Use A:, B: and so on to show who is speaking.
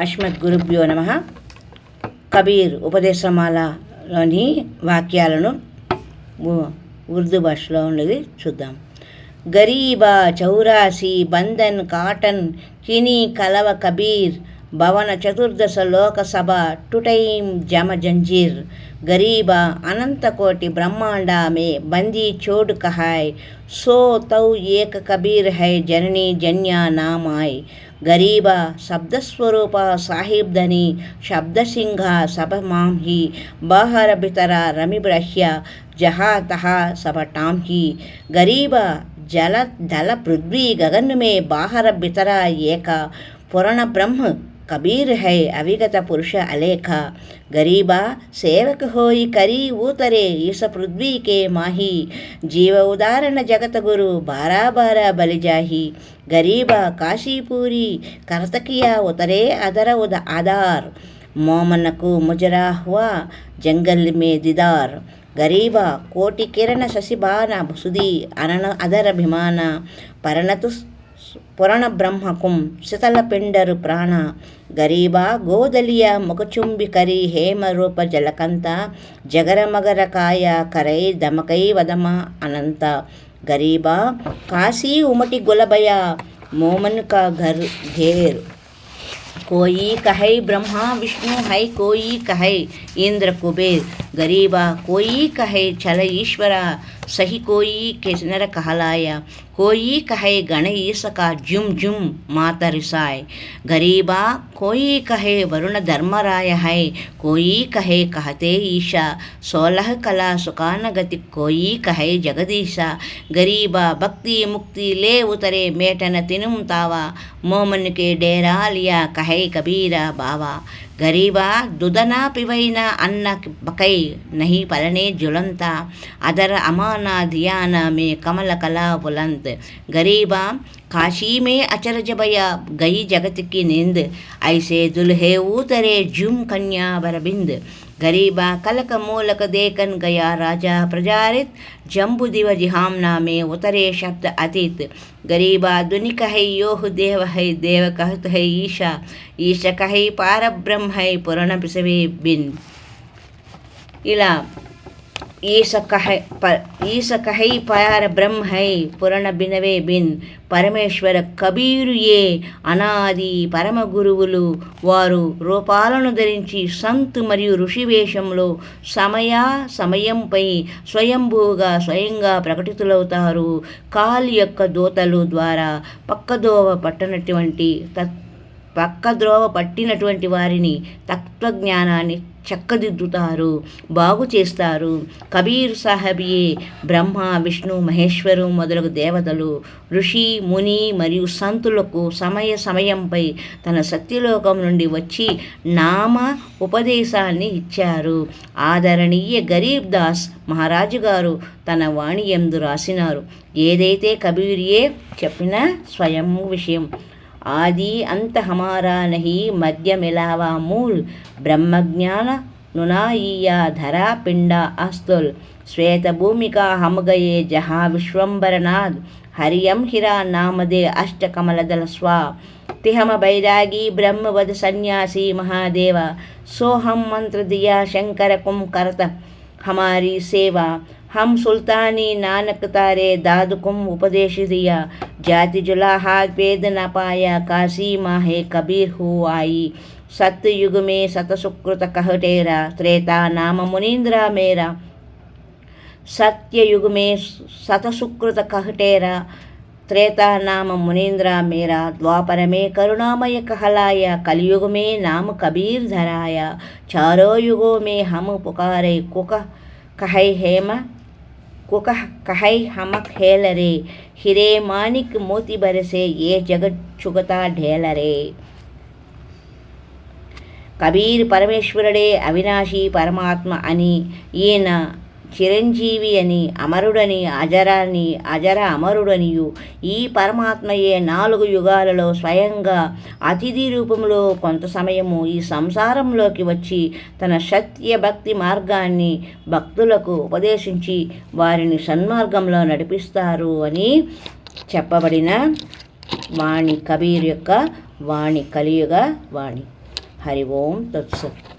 A: అస్మద్ గురుభ్యో నమ. కబీర్ ఉపదేశమాలలోని వాక్యాలను ఉర్దూ భాషలో ఉన్నది చూద్దాం. గరీబా చౌరాసి బంధన్ కాటన్ కిని కలవ కబీర్ भवन चतुर्दश लोकसभा टुटैं जम जंजीर गरीब अनंतकोटि ब्रह्मांडा में बंदी चोड कहाय सो तौ एक कबीर है जननी जन्या नाम आय गरीबा शब्दस्वरूपा साहिब्धनी शब्दसिंहा सब माम ही बहर भितरा रमिब्रह्य जहा तहा सब टाम ही गरीबा जल दल पृथ्वी गगन में बाहर भितरा एक पुराण ब्रह्म ಕಬೀರ್ ಹೈ ಅವಿಗತ ಪುರುಷ ಅಲೇಖ. ಗರೀಬ ಸೇವಕ ಹೋಯಿ ಕರಿ ಊತರೆ ಈಸ ಪೃಥ್ವೀಕೆ ಮಾಹಿ. ಜೀವ ಉದಾಹರಣ ಜಗತ ಗುರು ಬಾರಾಬಾರ ಬಲಿಜಾಹಿ ಗರೀಬ ಕಾಶಿಪೂರಿ ಕರತಕಿಯ ಉತರೆ ಅದರ ಉದ ಆಧಾರ್. ಮೋಮನಕು ಮುಜರಾಹ್ವ ಜಂಗಲ್ ಮೇ ದಿದಾರ್. ಗರೀಬ ಕೋಟಿ ಕಿರಣ ಶಶಿಬಾನ ಸುದಿ ಅನನ ಅದರ ಅಭಿಮಾನ. ಪರಣತು ಪುರಣಬ್ರಹ್ಮಕುಂ ಶಿಥಲಪಿಂಡರು ಪ್ರಾಣ ಗರೀಬ ಗೋದಲಿಯ ಮುಖಚುಂಬಿ ಕರಿ ಹೇಮರೂಪ ಜಲಕಂತ ಜಗರಮಗರಕಾಯ ಕರೈ ದಮಕೈ ವದಮ ಅನಂತ ಗರೀಬ ಕಾಶಿ ಉಮಟಿ ಗೊಲಭಯ ಮೋಮನ್ಕ ಘರ್ ಘೇರ್ ಕೋಯಿ ಕಹೈ ಬ್ರಹ್ಮ ವಿಷ್ಣು ಹೈ ಕೋಯಿ ಕಹೈ ಇಂದ್ರ ಕುಬೇರ್ गरीबा कोई कहे चल ईश्वरा सही कोई के नर कहलाया कोई कहे गण का जुम जुम माता रिसाय गरीबा कोई कहे वरुण धर्मराय है कोई कहे कहते ईशा सोलह कला सुकान गति कोई कहे जगदीशा गरीबा भक्ति मुक्ति ले उतरे मेटन तिनुम तावा मोमन के डेरा लिया कहे कबीरा बावा ಗರೀಬ ದುದನ ಪಿವೈನ ಅನ್ನ ಕೈ ನಹಿ ಪಲನೆ ಜುಲಂತ ಅದರ ಅಮಾನ ಧಿಯಾನ ಮೇ ಕಮಲ ಕಲಾ ಬುಲಂತ್ ಗರೀಬ ಕಾಶಿ ಮೇ ಅಚರಜ ಭಯ ಗೈ ಜಗತ್ತಿಕ್ಕಿ ನಿಂದ್ ಐಸೆ ದುಲ್ಹೇವು ತರೆ ಜುಮ್ ಕನ್ಯಾ ಬರಬಿಂದ್ ગરીબા કલક મૂલક દેકન ગયા રાજા પ્રજારિત જંબુ દિવ જિહામ નામે ઉતરે શબ્દ અતીત ગરીબા દુનિક હૈ યોહ દેવ હૈ દેવ કહત હૈ ઈશા ఈశ కహై పారబ్రహ్మై పురాణ పిసవే బిన్ ఇలా ఈస కహై ప ఈస కహై పయార బ్రహ్మ హై పురణ బినవే బిన్ పరమేశ్వర కబీరు ఏ అనాది పరమ గురువులు వారు రూపాలను ధరించి సంత్ మరియు ఋషి వేషంలో సమయ సమయంపై స్వయంభూగా స్వయంగా ప్రకటితులవుతారు. కాలి యొక్క దూతలు ద్వారా పక్కదోవ పట్టనటువంటి తత్ పక్కద్రోవ పట్టినటువంటి వారిని తత్వజ్ఞానాన్ని చక్కదిద్దుతారు బాగు చేస్తారు. కబీర్ సాహబియే బ్రహ్మ విష్ణు మహేశ్వరు మొదలగు దేవతలు ఋషి ముని మరియు సంతులకు సమయ సమయంపై తన సత్యలోకం నుండి వచ్చి నామ ఉపదేశాన్ని ఇచ్చారు. ఆదరణీయ గరీబ్ దాస్ మహారాజు గారు తన వాణి ఎందు రాసినారు. ఏదైతే కబీరియే చెప్పిన స్వయం విషయం. ఆది అంత హమారా నహి మధ్య మిలావా మూల్ బ్రహ్మజ్ఞాన నునాయీయా ధరా పిండా అస్తుల్ శ్వేతభూమికా హమగయే జహా విశ్వంబరనాథ్ హరియం హిరా నామదే అష్టకమలదల స్వా తిహమ బైరాగి బ్రహ్మవద సన్యాసి మహాదేవ సోహం మంత్రదియా శంకర కుంకరత सोहम मंत्र दिया शंकर कुम करत हमारी सेवा हम सुल्तानी नानक तारे दादकुम उपदेश दिया जाति जुलाहात वेद न पाया काशी माहे कबीर हो आई सतयुग में सत सुकृत कह टेरा त्रेता नाम मुनीन्द्रा मेरा सत्य युग में सत सुकृत कह टेरा त्रेता नाम मुनीन्द्रा मेरा द्वापर में करुणामय कहलाया कलयुग में नाम कबीर धराया चारों युगों में हम पुकारे कुक कहे हेम कुक कहै हमक हेलरे हिरे मानिक मोती बरसे ये जगत చుగతా ఢేలరే కబీర్ పరమేశ్వరుడే అవినాశి పరమాత్మ అని ఈయన చిరంజీవి అని అమరుడని అజరాని అజర అమరుడనియు ఈ పరమాత్మయే నాలుగు యుగాలలో స్వయంగా అతిథి రూపంలో కొంత సమయము ఈ సంసారంలోకి వచ్చి తన సత్య భక్తి మార్గాన్ని భక్తులకు ఉపదేశించి వారిని సన్మార్గంలో నడిపిస్తారు అని చెప్పబడిన వాణి కబీర్ యొక్క వాణి కలియుగ వాణి. హరి ఓం తత్సత్.